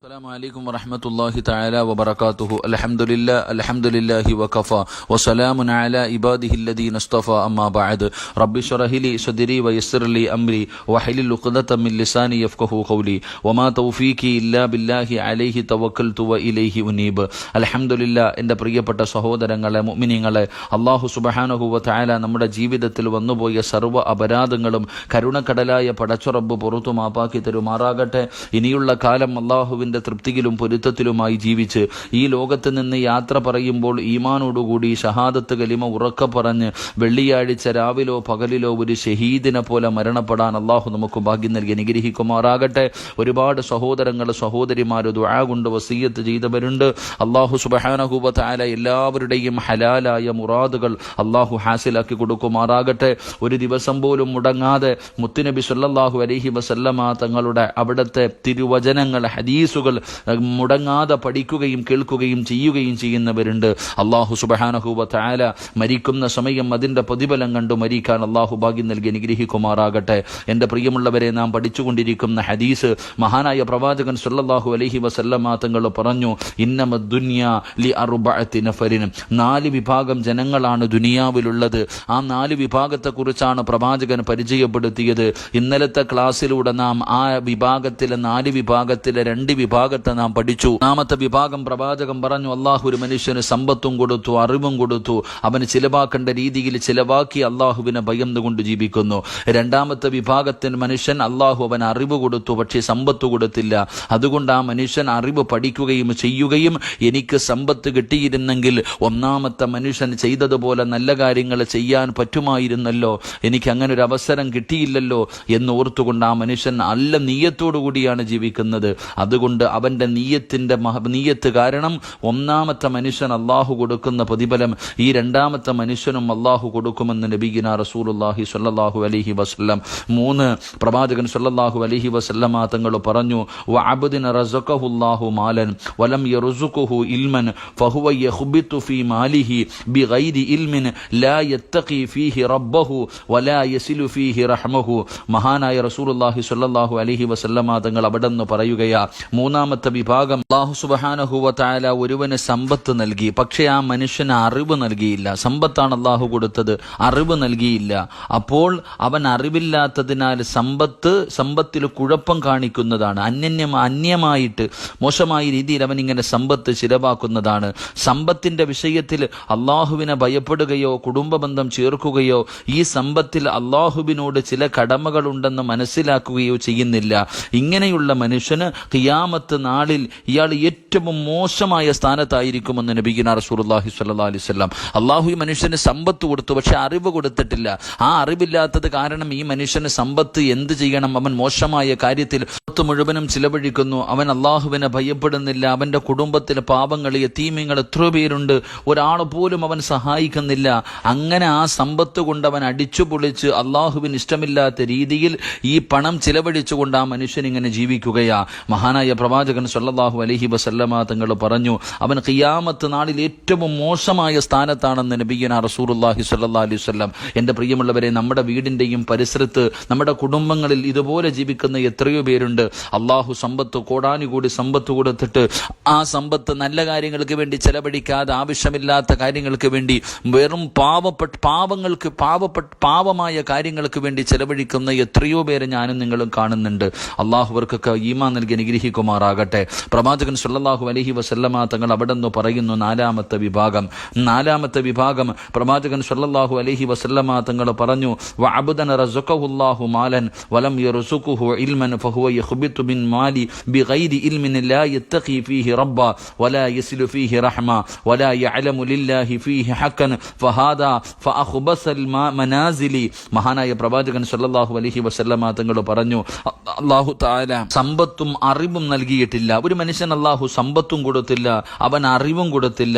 السلام عليكم ورحمة الله تعالى وبركاته الحمد لله الحمد لله وكفى وسلام على عباده الذين اصطفى أما بعد رب اشرح لي صدري ويسر لي أمري واحلل عقدة من لساني يفقه قولي وما توفيقي إلا بالله عليه توكلت وإليه أنيب الحمد لله എൻ്റെ പ്രിയപ്പെട്ട സഹോദരങ്ങളെ മുഅ്മിനീങ്ങളെ അള്ളാഹു സുബ്ഹാനഹു വ തആല നമ്മുടെ ജീവിതത്തിൽ വന്നുപോയ സർവ്വ അപരാധങ്ങളും കരുണക്കടലായ പടച്ചുറബ് പുറത്തു മാപ്പാക്കി തരുമാറാകട്ടെ ഇനിയുള്ള കാലം അള്ളാഹുവിന്റെ തൃപ്തിയിലും പൊരുത്തത്തിലുമായി ജീവിച്ച് ഈ ലോകത്ത് നിന്ന് യാത്ര പറയുമ്പോൾ ഈമാനോടുകൂടി ഷഹാദത്ത് കലിമ ഉറക്ക പറഞ്ഞ് വെള്ളിയാഴ്ച രാവിലോ പകലിലോ ഒരു ഷഹീദിനെ പോലെ മരണപ്പെടാൻ അള്ളാഹു നമുക്ക് ഭാഗ്യം നൽകി അനുഗ്രഹിക്കുമാറാകട്ടെ. ഒരുപാട് സഹോദരങ്ങൾ സഹോദരിമാർ ദുആ കൊണ്ട് വസീയത്ത് ചെയ്തവരുണ്ട്. അള്ളാഹു സുബഹാനഹൂബത്തായ എല്ലാവരുടെയും ഹലാലായ മുറാദുകൾ അള്ളാഹു ഹാസിലാക്കി കൊടുക്കുമാറാകട്ടെ. ഒരു ദിവസം പോലും മുടങ്ങാതെ മുത്തുനബി സല്ലാഹു അലഹി വസല്ലമ തങ്ങളുടെ അവിടുത്തെ തിരുവചനങ്ങൾ ഹദീസുകൾ അഹ് മുടങ്ങാതെ പഠിക്കുകയും കേൾക്കുകയും ചെയ്യുകയും ചെയ്യുന്നവരുണ്ട്. അള്ളാഹു സുബഹാനഹൂബ താല മരിക്കുന്ന സമയം അതിന്റെ പ്രതിഫലം കണ്ടു മരിക്കാൻ അള്ളാഹു ഭാഗ്യം നൽകി അനുഗ്രഹിക്കുമാറാകട്ടെ. എന്റെ പ്രിയമുള്ളവരെ നാം പഠിച്ചുകൊണ്ടിരിക്കുന്ന ഹദീസ് മഹാനായ പ്രവാചകൻ സുല്ലാഹു അലഹി വസല്ലമ തങ്ങൾ പറഞ്ഞു ഇന്നമ ലി നാല് വിഭാഗം ജനങ്ങളാണ് ദുനിയാവിലുള്ളത്. ആ നാല് വിഭാഗത്തെക്കുറിച്ചാണ് പ്രവാചകൻ പരിചയപ്പെടുത്തിയത്. ഇന്നലത്തെ ക്ലാസ്സിലൂടെ നാം ആ വിഭാഗത്തിലെ നാല് വിഭാഗത്തിലെ രണ്ട് വിഭാഗത്തെ നാം പഠിച്ചു. നാമത്തെ വിഭാഗം പ്രവാചകം പറഞ്ഞു അള്ളാഹു ഒരു മനുഷ്യന് സമ്പത്തും കൊടുത്തു അറിവും കൊടുത്തു. അവന് ചിലവാക്കേണ്ട രീതിയിൽ ചിലവാക്കി അള്ളാഹുവിനെ ഭയന്നുകൊണ്ട് ജീവിക്കുന്നു. രണ്ടാമത്തെ വിഭാഗത്തിന് മനുഷ്യൻ അള്ളാഹു അവൻ അറിവ് കൊടുത്തു പക്ഷേ സമ്പത്ത് കൊടുത്തില്ല. അതുകൊണ്ട് ആ മനുഷ്യൻ അറിവ് പഠിക്കുകയും ചെയ്യുകയും എനിക്ക് സമ്പത്ത് കിട്ടിയിരുന്നെങ്കിൽ ഒന്നാമത്തെ മനുഷ്യൻ ചെയ്തതുപോലെ നല്ല കാര്യങ്ങൾ ചെയ്യാൻ പറ്റുമായിരുന്നല്ലോ. എനിക്ക് അങ്ങനെ ഒരു അവസരം കിട്ടിയില്ലല്ലോ എന്ന് ഓർത്തുകൊണ്ട് ആ മനുഷ്യൻ നല്ല നീയത്തോടു കൂടിയാണ് ജീവിക്കുന്നത്. അതുകൊണ്ട് അവന്റെ നീയത്തിന്റെ മഹ നീയത്ത് കാരണം ഒന്നാമത്തെ മനുഷ്യൻ അള്ളാഹു കൊടുക്കുന്ന പ്രതിഫലം ഈ രണ്ടാമത്തെ മനുഷ്യനും അള്ളാഹു കൊടുക്കുമെന്ന് നബീഗിന റസൂലുല്ലാഹി സല്ലാഹു അലഹി വസല്ലം. മൂന്ന് പ്രവാചകൻ സ്വല്ലല്ലാഹു അലൈഹി വസല്ലമ തങ്ങൾ പറഞ്ഞു വഅബ്ദിന റസഖഹുല്ലാഹു മാലൻ വലം യർസുഖുഹു ഇൽമൻ ഫഹുവ യഖ്ബിതു ഫീ മാലിഹി ബിഗൈരി ഇൽമിൻ ലാ യത്തഖി ഫീഹി റബ്ബഹു വലാ യസിലു ഫീഹി റഹ്മഹു. മഹാനായ റസൂലുള്ളാഹി സ്വല്ലല്ലാഹു അലൈഹി വസല്ലമ തങ്ങൾ അവിടെ നിന്ന് പറയുകയാ മൂന്നാമത്തെ വിഭാഗം അള്ളാഹു തആല ഒരുവന് സമ്പത്ത് നൽകി. പക്ഷേ ആ മനുഷ്യന് അറിവ് നൽകിയില്ല. സമ്പത്താണ് അള്ളാഹു കൊടുത്തത്. അറിവ് നൽകിയില്ല. അപ്പോൾ അവൻ അറിവില്ലാത്തതിനാൽ സമ്പത്ത് സമ്പത്തിൽ കുഴപ്പം കാണിക്കുന്നതാണ്. അന്യന്യം അന്യമായിട്ട് മോശമായ രീതിയിൽ അവൻ ഇങ്ങനെ സമ്പത്ത് ചിലവാക്കുന്നതാണ്. സമ്പത്തിന്റെ വിഷയത്തിൽ അള്ളാഹുവിനെ ഭയപ്പെടുകയോ കുടുംബ ബന്ധം ചേർക്കുകയോ ഈ സമ്പത്തിൽ അള്ളാഹുവിനോട് ചില കടമകളുണ്ടെന്ന് മനസ്സിലാക്കുകയോ ചെയ്യുന്നില്ല. ഇങ്ങനെയുള്ള മനുഷ്യന് ഖിയാമത്ത് നാളിൽ ഇയാൾ ഏറ്റവും മോശമായ സ്ഥാനത്തായിരിക്കുമെന്ന് നബിഗിന റസൂലുള്ളാഹി സ്വല്ലാ അലൈഹി സ്വല്ലാം അള്ളാഹു ഈ മനുഷ്യന് സമ്പത്ത് കൊടുത്തു പക്ഷെ അറിവ് കൊടുത്തിട്ടില്ല. ആ അറിവില്ലാത്തത് കാരണം ഈ മനുഷ്യന് സമ്പത്ത് എന്ത് ചെയ്യണം? അവൻ മോശമായ കാര്യത്തിൽ സമ്പത്ത് മുഴുവനും ചിലവഴിക്കുന്നു. അവൻ അള്ളാഹുവിനെ ഭയപ്പെടുന്നില്ല. അവന്റെ കുടുംബത്തിലെ പാപങ്ങൾ എത്തീമ്യങ്ങൾ എത്ര പേരുണ്ട്. ഒരാൾ പോലും അവൻ സഹായിക്കുന്നില്ല. അങ്ങനെ ആ സമ്പത്ത് കൊണ്ട് അവൻ അടിച്ചു പൊളിച്ച് അള്ളാഹുവിന് ഇഷ്ടമില്ലാത്ത രീതിയിൽ ഈ പണം ചിലവഴിച്ചുകൊണ്ട് ആ മനുഷ്യൻ ഇങ്ങനെ ജീവിക്കുകയാ. മഹാനായ പ്രവാചകൻ സല്ലാഹു അലഹി വസല്ലമ തങ്ങൾ പറഞ്ഞു അവൻ ഖിയാമത്ത് നാളിൽ ഏറ്റവും മോശമായ സ്ഥാനത്താണെന്ന് നബിയന റസൂലുള്ളാഹി സല്ലാ അലൈഹി വസല്ലം. എന്റെ പ്രിയമുള്ളവരെ നമ്മുടെ വീടിന്റെയും പരിസരത്ത് നമ്മുടെ കുടുംബങ്ങളിൽ ഇതുപോലെ ജീവിക്കുന്ന എത്രയോ പേരുണ്ട്. അള്ളാഹു സമ്പത്ത് കോടാനുകൂടി സമ്പത്ത് കൊടുത്തിട്ട് ആ സമ്പത്ത് നല്ല കാര്യങ്ങൾക്ക് വേണ്ടി ചെലവഴിക്കാതെ ആവശ്യമില്ലാത്ത കാര്യങ്ങൾക്ക് വേണ്ടി വെറും പാവപ്പെട്ട പാവങ്ങൾക്ക് പാവപ്പെട്ട പാവമായ കാര്യങ്ങൾക്ക് വേണ്ടി ചെലവഴിക്കുന്ന എത്രയോ പേരെ ഞാനും നിങ്ങളും കാണുന്നുണ്ട്. അള്ളാഹുവർക്കൊക്കെ ഈമാ നൽകി അനുഗ്രഹിക്കുമാറാകട്ടെ. പ്രവാചകൻ സുല്ലാഹു അലഹി വസല്ലമ തങ്ങൾ അവിടെ നിന്ന് പറയുന്നു നാലാമത്തെ വിഭാഗം. നാലാമത്തെ വിഭാഗം പ്രവാചകൻ സുല്ലാഹു അലഹി വസല്ലമ തങ്ങൾ പറഞ്ഞു മാലൻ വലം ഇൽമൻ ഫഹുവ യഖ്ബിതു മിൻ മാലി ബിഗൈരി ഇൽമിൻ ലാ യത്തഖി ഫീഹി റബ്ബ വലാ യസിലു ഫീഹി റഹ്മ വലാ യഅലമു ലില്ലാഹി ഫീഹി ഹക്കൻ ഫഹാദാ ഫഅഖ്ബസൽ മനാസിലി മഹാനായ പ്രവാചകൻ സല്ലല്ലാഹു അലൈഹി വസല്ലമ തങ്ങൾ പറഞ്ഞു അല്ലാഹു തആല സമ്പത്തും അറിവും നൽകിയിട്ടില്ല. ഒരു മനുഷ്യൻ അല്ലാഹു സമ്പത്തും കൊടുത്തില്ല അവൻ അറിവും കൊടുത്തില്ല.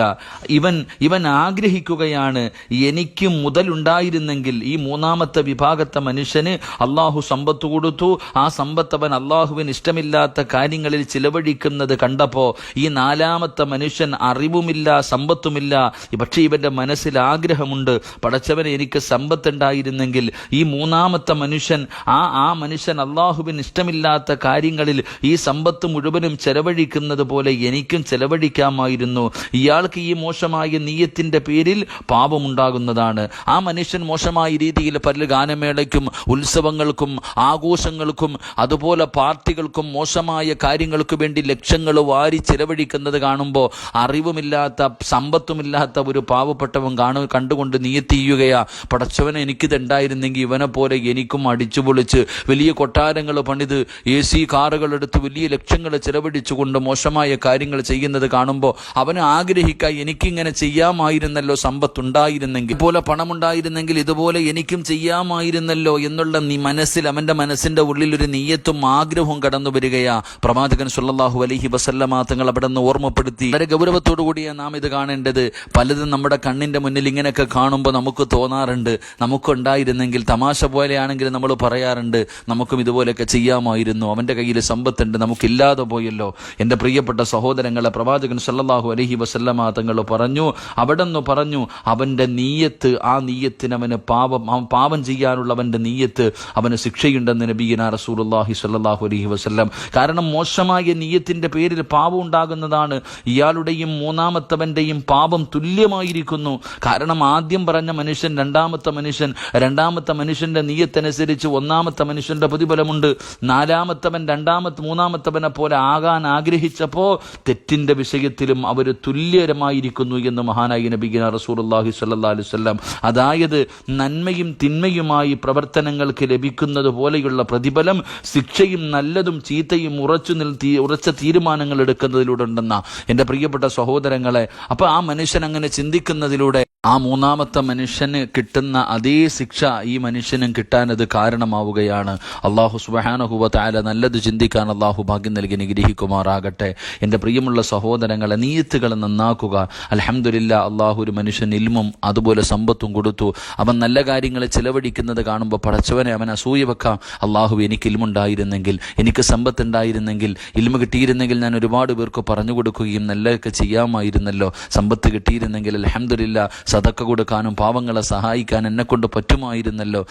ഇവൻ ഇവൻ ആഗ്രഹിക്കുകയാണ് എനിക്ക് മുതലുണ്ടായിരുന്നെങ്കിൽ ഈ മൂന്നാമത്തെ വിഭാഗത്തെ മനുഷ്യന് അള്ളാഹു സമ്പത്ത് കൊടുത്തു. ആ സമ്പത്ത് അവൻ അള്ളാഹുവിന് ഇഷ്ടമില്ലാത്ത കാര്യങ്ങളിൽ ചിലവഴിക്കുന്നത് കണ്ടപ്പോ ഈ നാലാമത്തെ മനുഷ്യൻ അറിവുമില്ല സമ്പത്തുമില്ല. പക്ഷേ ഇവന്റെ മനസ്സിൽ ആഗ്രഹമുണ്ട്. പടച്ചവന് എനിക്ക് സമ്പത്തുണ്ടായിരുന്നെങ്കിൽ ഈ മൂന്നാമത്തെ മനുഷ്യൻ ആ ആ മനുഷ്യൻ അള്ളാഹുവിന് ഇഷ്ടമില്ലാത്ത കാര്യങ്ങളിൽ ഈ സമ്പത്ത് മുഴുവനും ചെലവഴിക്കുന്നത് പോലെ എനിക്കും ചെലവഴിക്കാമായിരുന്നു. ഇയാൾക്ക് ഈ മോശമായ നീയത്തിന്റെ പേരിൽ പാപമുണ്ടാകുന്നതാണ്. ആ മനുഷ്യൻ മോശമായ രീതിയിൽ പല ഗാനമേളയ്ക്കും ഉത്സവങ്ങൾക്കും ആഘോഷങ്ങൾക്കും അതുപോലെ പാർട്ടികൾക്കും മോശമായ കാര്യങ്ങൾക്കു വേണ്ടി ലക്ഷങ്ങൾ വാരി ചെലവഴിക്കുന്നത് കാണുമ്പോൾ അറിവുമില്ലാത്ത സമ്പത്തുമില്ലാത്ത ഒരു പാവപ്പെട്ടവൻ കാണു കണ്ടുകൊണ്ട് നീയത്തിയുകയാ പടച്ചവനെ എനിക്കിതുണ്ടായിരുന്നെങ്കിൽ ഇവനെ പോലെ എനിക്കും അടിച്ചു പൊളിച്ച് വലിയ കൊട്ടാരങ്ങൾ പണിത് എ സി കാറുകളെടുത്ത് വലിയ ലക്ഷങ്ങൾ ചെലവഴിച്ചുകൊണ്ട് മോശമായ കാര്യങ്ങൾ ചെയ്യുന്നത് കാണുമ്പോൾ അവന് ആഗ്രഹിക്കാൻ എനിക്കിങ്ങനെ ചെയ്യാമായിരുന്നല്ലോ സമ്പത്തുണ്ടായിരുന്നെങ്കിൽ. ഇതുപോലെ പണമുണ്ടായിരുന്നെങ്കിൽ ഇതുപോലെ എനിക്കും ചെയ്യാമായിരുന്നല്ലോ എന്നുള്ള നീ മനസ്സിൽ അവന്റെ മനസ്സിന്റെ ഉള്ളിൽ ഒരു നീയത്തും ആഗ്രഹവും കടന്നു വരികയാ. പ്രവാചകൻ സുല്ലാഹു അലഹി വസല്ലമാ തങ്ങൾ അവിടെ നിന്ന് ഓർമ്മപ്പെടുത്തി. വളരെ ഗൗരവത്തോടു കൂടിയാണ് നാം ഇത് കാണേണ്ടത്. പലതും നമ്മുടെ കണ്ണിന്റെ മുന്നിൽ ഇങ്ങനെയൊക്കെ കാണുമ്പോൾ നമുക്ക് തോന്നാറുണ്ട്. നമുക്കുണ്ടായിരുന്നെങ്കിൽ തമാശ പോലെയാണെങ്കിൽ നമ്മൾ പറയാറുണ്ട്. നമുക്കും ഇതുപോലെയൊക്കെ ചെയ്യാമായിരുന്നു. അവന്റെ കയ്യിൽ സമ്പത്തുണ്ട്. നമുക്കില്ലാതെ പോയല്ലോ. എന്റെ പ്രിയപ്പെട്ട സഹോദരങ്ങളെ പ്രവാചകൻ സല്ലാഹു അലഹി വസല്ലമാ തങ്ങൾ പറഞ്ഞു. അവിടെ നിന്ന് പറഞ്ഞു അവന്റെ നീയത്ത് ആ നീയത്തിന് അവന് പാപം പാപം ചെയ്യാനുള്ള അവന്റെ നീയത്ത് അവന് ശിക്ഷയുണ്ടെന്ന് നബീന റസൂലുള്ളാഹി സ്വല്ലല്ലാഹു അലൈഹി വസല്ലം. കാരണം മോശമായ നീയത്തിന്റെ പേരിൽ പാപം ഉണ്ടാകുന്നതാണ്. ഇയാളുടെയും മൂന്നാമത്തവന്റെയും പാപം തുല്യമായിരിക്കുന്നു. കാരണം ആദ്യം പറഞ്ഞ മനുഷ്യൻ രണ്ടാമത്തെ മനുഷ്യൻ രണ്ടാമത്തെ മനുഷ്യന്റെ നീയത്തനുസരിച്ച് ഒന്നാമത്തെ മനുഷ്യന്റെ പ്രതിഫലമുണ്ട്. നാലാമത്തവൻ രണ്ടാമത്തെ മൂന്നാമത്തവനെ പോലെ ആകാൻ ആഗ്രഹിച്ചപ്പോൾ തെറ്റിന്റെ വിഷയത്തിലും അവർ തുല്യരമായിരിക്കുന്നു എന്ന് മഹാനായി നബിഗിന റസൂലുള്ളാഹി സ്വല്ലല്ലാഹു അലൈഹി വസല്ലം. അതായത് നന്മയും തിന്മയുമായി പ്രവർത്തനങ്ങൾക്ക് ലഭിക്കുന്നത് പോലെയുള്ള പ്രതിഫലം ശിക്ഷയും നല്ലതും ചീത്തയും ഉറച്ചു നിൽ ഉറച്ച തീരുമാനങ്ങൾ എടുക്കുന്നതിലൂടെ ഉണ്ടെന്ന എന്റെ പ്രിയപ്പെട്ട സഹോദരങ്ങളെ. അപ്പോൾ ആ മനുഷ്യൻ അങ്ങനെ ചിന്തിക്കുന്നതിലൂടെ ആ മൂന്നാമത്തെ മനുഷ്യന് കിട്ടുന്ന അതേ ശിക്ഷ ഈ മനുഷ്യനും കിട്ടാൻ അത് കാരണമാവുകയാണ്. അള്ളാഹു സുബഹാനഹുവ താല നല്ലത് ചിന്തിക്കാൻ അള്ളാഹു ഭാഗ്യം നൽകി നിഗ്രഹിക്കുമാറാകട്ടെ എന്റെ പ്രിയമുള്ള സഹോദരങ്ങളെ നീയത്തുകൾ നന്നാക്കുക. അലഹമുല്ല അള്ളാഹു ഒരു മനുഷ്യൻ ഇൽമും അതുപോലെ സമ്പത്തും കൊടുത്തു. അവൻ നല്ല കാര്യങ്ങൾ ചിലവഴിക്കുന്നത് കാണുമ്പോൾ പടച്ചവനെ അവൻ അസൂയ വെക്കാം. അള്ളാഹു എനിക്ക് ഇൽമുണ്ടായിരുന്നെങ്കിൽ എനിക്ക് സമ്പത്തുണ്ടായിരുന്നെങ്കിൽ ഇൽമ കിട്ടിയിരുന്നെങ്കിൽ ഞാൻ ഒരുപാട് പേർക്ക് പറഞ്ഞു കൊടുക്കുകയും നല്ലതൊക്കെ ചെയ്യാമായിരുന്നല്ലോ. സമ്പത്ത് കിട്ടിയിരുന്നെങ്കിൽ അലഹമില്ല സതക്ക കൊടുക്കാനും പാവങ്ങളെ സഹായിക്കാൻ എന്നെ കൊണ്ട് പറ്റുമായിരുന്നല്ലോ.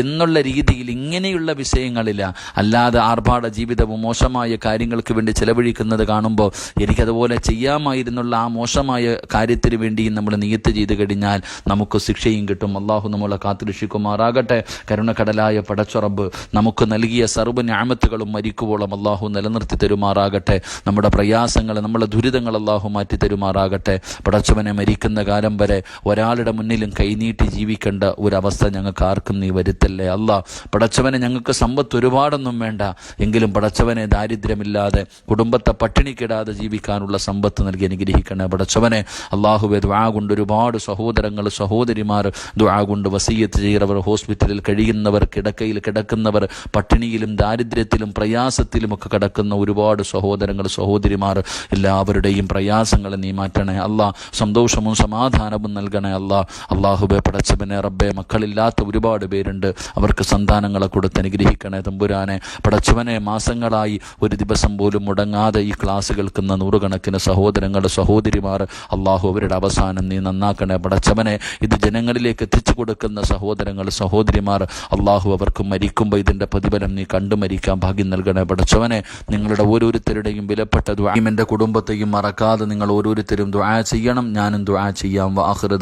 എന്നുള്ള രീതിയിൽ ഇങ്ങനെയുള്ള വിഷയങ്ങളില്ല. അല്ലാതെ ആർഭാട ജീവിതവും മോശമായ കാര്യങ്ങൾക്ക് വേണ്ടി ചെലവഴിക്കുന്നത് കാണുമ്പോൾ എനിക്കതുപോലെ ചെയ്യാമായിരുന്നുള്ള ആ മോശമായ കാര്യത്തിന് വേണ്ടിയും നമ്മൾ നിയത്ത് ചെയ്ത് കഴിഞ്ഞാൽ നമുക്ക് ശിക്ഷയും കിട്ടും. അള്ളാഹു നമ്മളെ കാത്തുരക്ഷിക്കുമാറാകട്ടെ. കരുണക്കടലായ പടച്ചുറബ് നമുക്ക് നൽകിയ സർവ ഞാമത്തുകളും മരിക്കുവോളം അള്ളാഹു നിലനിർത്തി തരുമാറാകട്ടെ. നമ്മുടെ പ്രയാസങ്ങൾ നമ്മുടെ ദുരിതങ്ങൾ അള്ളാഹു മാറ്റി തരുമാറാകട്ടെ പടച്ചവനെ മരിക്കുന്ന കാലം വരെ ഒരാളുടെ മുന്നിലും കൈനീട്ടി ജീവിക്കേണ്ട ഒരവസ്ഥ ഞങ്ങൾക്ക് ആർക്കും നീ വരുത്തല്ലേ. അല്ല പടച്ചവനെ ഞങ്ങൾക്ക് സമ്പത്ത് ഒരുപാടൊന്നും വേണ്ട. എങ്കിലും പടച്ചവനെ ദാരിദ്ര്യമില്ലാതെ കുടുംബത്തെ പട്ടിണിക്കിടാതെ ജീവിക്കാനുള്ള സമ്പത്ത് നൽകി അനുഗ്രഹിക്കണേ പടച്ചവനെ. അള്ളാഹുവെ ദ്വാ കൊണ്ട് ഒരുപാട് സഹോദരങ്ങൾ സഹോദരിമാർ ദ്വാ കൊണ്ട് വസീയത്ത് ചെയ്യുന്നവർ ഹോസ്പിറ്റലിൽ കഴിയുന്നവർ കിടക്കയിൽ കിടക്കുന്നവർ പട്ടിണിയിലും ദാരിദ്ര്യത്തിലും പ്രയാസത്തിലും ഒക്കെ കിടക്കുന്ന ഒരുപാട് സഹോദരങ്ങൾ സഹോദരിമാർ എല്ലാവരുടെയും പ്രയാസങ്ങൾ നീ മാറ്റണേ. അല്ല സന്തോഷവും സമാധാനവും നൽകണേ അല്ല. അള്ളാഹുബെ പടച്ചവനെ റബ്ബെ മക്കളില്ലാത്ത ഒരുപാട് പേരുണ്ട്. അവർക്ക് സന്താനങ്ങളെ കൊടുത്ത് അനുഗ്രഹിക്കണേ തമ്പുരാനെ. പടച്ചവനെ മാസങ്ങളായി ഒരു ദിവസം പോലും മുടങ്ങാതെ ഈ ക്ലാസ് കേൾക്കുന്ന നൂറുകണക്കിന് സഹോദരങ്ങളുടെ സഹോദരിമാർ അള്ളാഹു അവരുടെ അവസാനം നീ നന്നാക്കണേ. പടച്ചവനെ ഇത് ജനങ്ങളിലേക്ക് എത്തിച്ചു കൊടുക്കുന്ന സഹോദരങ്ങൾ സഹോദരിമാർ അള്ളാഹു അവർക്ക് മരിക്കുമ്പോൾ ഇതിന്റെ പ്രതിഫലം നീ കണ്ടു മരിക്കാൻ ഭാഗ്യം നൽകണേ. പടച്ചവനെ നിങ്ങളുടെ ഓരോരുത്തരുടെയും വിലപ്പെട്ട ദ്വായും കുടുംബത്തെയും മറക്കാതെ നിങ്ങൾ ഓരോരുത്തരും ദ്വാ ചെയ്യണം. ഞാനും ദ്വാ ചെയ്യാം. വാഹൃദ്